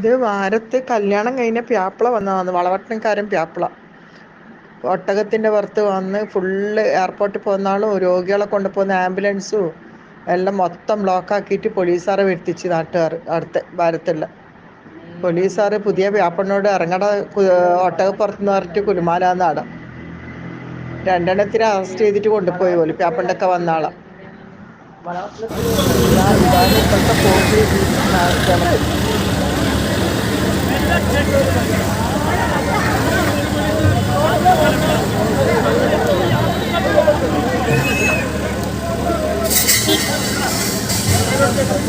ഇത് വാരത്ത് കല്യാണം കഴിഞ്ഞ പ്യാപ്പിള വന്നതാണ് വളവട്ടണക്കാരൻ പ്യാപ്പിള. ഒട്ടകത്തിന്റെ പുറത്ത് വന്ന് ഫുള്ള് എയർപോർട്ടിൽ പോകുന്നാളും രോഗികളെ കൊണ്ടുപോകുന്ന ആംബുലൻസും എല്ലാം മൊത്തം ബ്ലോക്കാക്കിയിട്ട് പോലീസുകാരെ വരുത്തിച്ച് നാട്ടുകാർ അടുത്ത ഭാരത്തുള്ള പോലീസുകാർ പുതിയ വ്യാപ്പണ്ണോട് ഇറങ്ങട ഒട്ടകപ്പുറത്തുനിന്ന് പറഞ്ഞിട്ട് കുലുമാലാന്നാട രണ്ടെണ്ണത്തിന് അറസ്റ്റ് ചെയ്തിട്ട് കൊണ്ടുപോയി പോലും വ്യാപ്പണ്ടൊക്കെ വന്ന ആളാ. ഇതാണ് ഇപ്പോഴത്തെ Gracias.